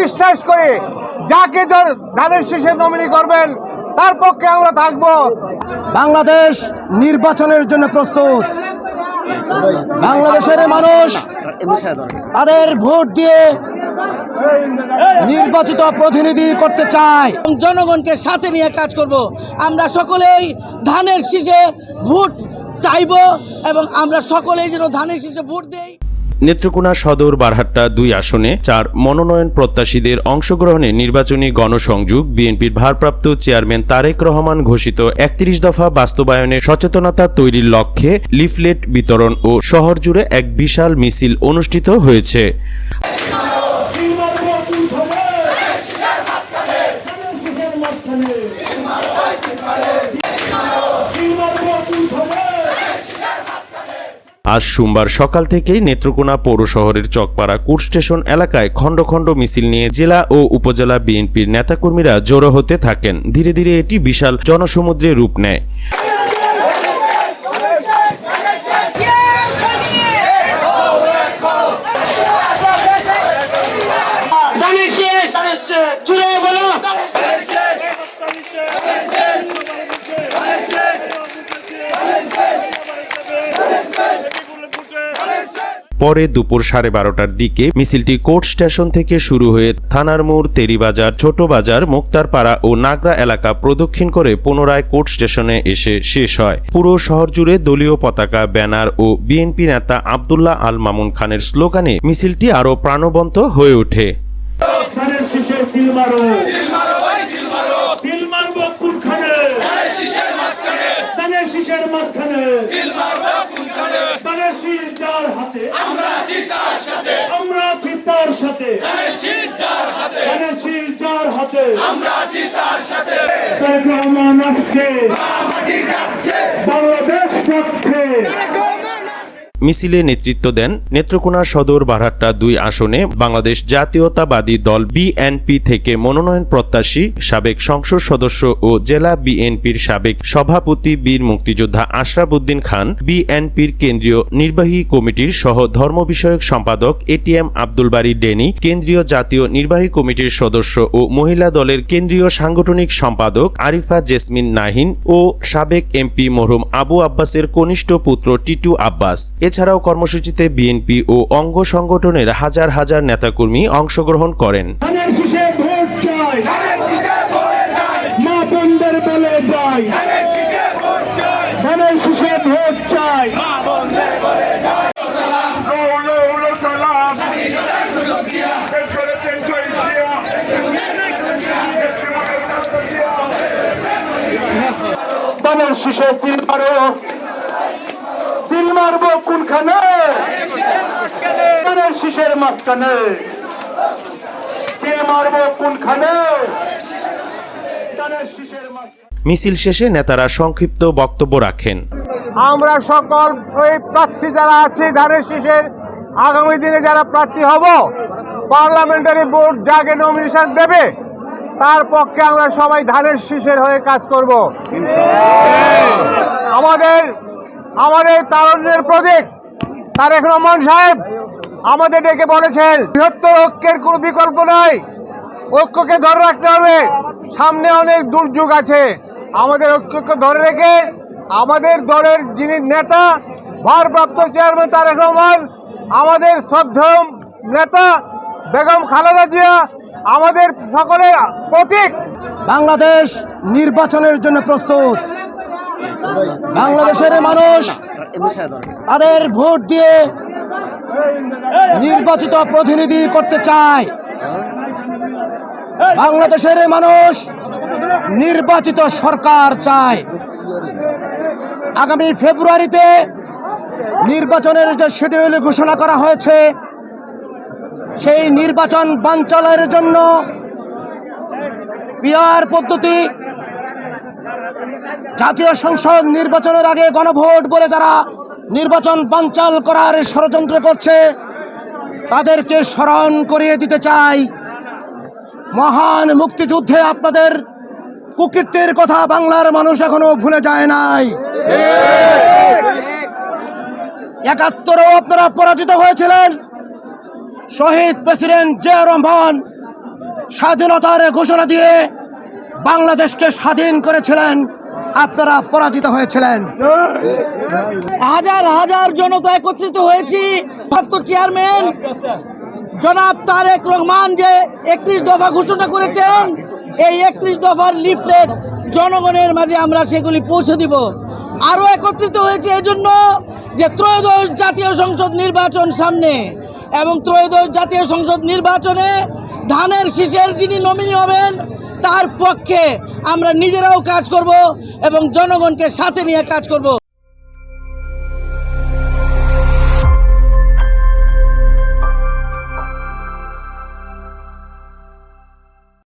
বিশ্বাস করে যাকে ধানের শীষে নমিনি করবেন তার পক্ষে আমরা থাকব। বাংলাদেশ নির্বাচনের জন্য প্রস্তুত। বাংলাদেশের মানুষ তাদের ভোট দিয়ে নির্বাচিত প্রতিনিধি করতে চায়। জনগণকে সাথে নিয়ে কাজ করব। আমরা সকলেই ধানের শীষে ভোট চাইব এবং আমরা সকলেই যেন ধানের শীষে ভোট দেই। নেত্রকোনা সদর বারহাট্টা দুই আসনে চার মনোনয়ন প্রত্যাশীদের অংশগ্রহণে নির্বাচনী গণসংযোগ বিএনপির ভারপ্রাপ্ত চেয়ারম্যান তারেক রহমান ঘোষিত একত্রিশ দফা বাস্তবায়নে সচেতনতা তৈরির লক্ষ্যে লিফলেট বিতরণ ও শহর জুড়ে এক বিশাল মিছিল অনুষ্ঠিত হয়েছে। আজ সোমবার সকাল থেকেই নেত্রকোনা পৌর শহরের চকপাড়া কোর্ট স্টেশন এলাকায় খণ্ড খণ্ড মিছিল নিয়ে জেলা ও উপজেলা বিএনপির নেতাকর্মীরা জড়ো হতে থাকেন। ধীরে ধীরে এটি বিশাল জনসমুদ্রে রূপ নেয়। পরে দুপুর সাড়ে বারোটার দিকে মিছিলটি কোর্ট স্টেশন থেকে শুরু হয়ে থানার মোড় তেরিবাজার ছোট বাজার, মুক্তারপাড়া ও নাগরা এলাকা প্রদক্ষিণ করে পুনরায় কোর্ট স্টেশনে এসে শেষ হয়। পুরো শহর জুড়ে দলীয় পতাকা, ব্যানার ও বিএনপি নেতা আবদুল্লাহ আল মামুন খানের স্লোগানে মিছিলটি আরও প্রাণবন্ত হয়ে ওঠে ধানের শীষে সিল মারো সিল মারবো কোনখানে ধানের শীষের মাঝখানে শীষ যার হাতে আমরা আছি তার সাথে। আমরা আছি তার সাথে। ধানের যার হাতে। ধানের যার হাতে। আমরা সাথে। আসছে। মিছিলে নেতৃত্ব দেন নেত্রকোনা সদর বারহাট্টা দুই আসনে বাংলাদেশ জাতীয়তাবাদী দল বিএনপি থেকে মনোনয়ন প্রত্যাশী সাবেক সংসদ সদস্য ও জেলা বিএনপির সাবেক সভাপতি বীর মুক্তিযোদ্ধা আশরাফ উদ্দিন খান, বিএনপির কেন্দ্রীয় নির্বাহী কমিটির সহ ধর্ম বিষয়ক সম্পাদক এটিএম আব্দুল বারী ডেনি, কেন্দ্রীয় জাতীয় নির্বাহী কমিটির সদস্য ও মহিলা দলের কেন্দ্রীয় সাংগঠনিক সম্পাদক আরিফা জেসমিন নাহিন ও সাবেক এমপি মরহুম আবু আব্বাসের কনিষ্ঠ পুত্র টিটু আব্বাস। এছাড়াও কর্মসূচিতে বিএনপি ও অঙ্গ সংগঠনের হাজার হাজার নেতাকর্মী অংশগ্রহণ করেন। ভোট চাই। মারবো কোনখানে? মাঝখানে। কোনখানে? ধানের শীষের মাঝখানে। মিছিল শেষে নেতারা সংক্ষিপ্ত বক্তব্য রাখেন। আমরা সকল ওই প্রার্থী যারা আছে ধানের শীষের আগামী দিনে যারা প্রার্থী হব পার্লামেন্টারি বোর্ড যাকে নমিনেশন দেবে তার পক্ষে আমরা সবাই ধানের শীষের হয়ে কাজ করব। আমাদের আমাদের তারুণ্যের প্রজেক্ট তারেক রহমান সাহেব, আমাদের ডেকে বলেছেন, বৃহত্তর ঐক্যের কোনো বিকল্প নাই। ঐক্যকে ধরে রাখতে হবে। সামনে অনেক দুর্যোগ আছে। আমাদের ঐক্যকে ধরে রেখে আমাদের দলের যিনি নেতা, ভারপ্রাপ্ত চেয়ারম্যান তারেক রহমান, আমাদের শ্রদ্ধেয় নেতা বেগম খালেদা জিয়া, আমাদের সকলের প্রতীক। বাংলাদেশ নির্বাচনের জন্য প্রস্তুত। বাংলাদেশের মানুষ তাদের ভোট দিয়ে নির্বাচিত প্রতিনিধি করতে চায়। বাংলাদেশের মানুষ নির্বাচিত সরকার চায়। আগামী ফেব্রুয়ারিতে নির্বাচনের যে শিডিউল ঘোষণা করা হয়েছে, সেই নির্বাচন বাঞ্চলের জন্য পিআর পদ্ধতি জাতীয় সংসদ নির্বাচনের আগে গণভোট বলে যারা নির্বাচন বানচাল করার ষড়যন্ত্র করছে, তাদেরকে স্মরণ করিয়ে দিতে চাই। মহান মুক্তিযুদ্ধে আপনাদের কুকীর্তির কথা বাংলার মানুষ এখনও ভুলে যায় নাই। একাত্তরেও আপনারা পরাজিত হয়েছিলেন। শহীদ প্রেসিডেন্ট জিয়া রহমান স্বাধীনতার ঘোষণা দিয়ে বাংলাদেশকে স্বাধীন করেছিলেন। আপনারা পরাজিত হয়েছিলেন। হাজার হাজার জনতা একত্রিত হয়েছি। চেয়ারম্যান জনাব তারেক রহমান যে একত্রিশ দফা ঘোষণা করেছেন, এই একত্রিশ দফার লিফলেট জনগণের মাঝে আমরা সেগুলি পৌঁছে দিব। আরও একত্রিত হয়েছে এজন্য যে ত্রয়োদশ জাতীয় সংসদ নির্বাচন সামনে এবং ত্রয়োদশ জাতীয় সংসদ নির্বাচনে ধানের শীষের যিনি নমিনি হবেন তার পক্ষে আমরা নিজেরাও কাজ করব এবং জনগণকে সাথে নিয়ে কাজ করব।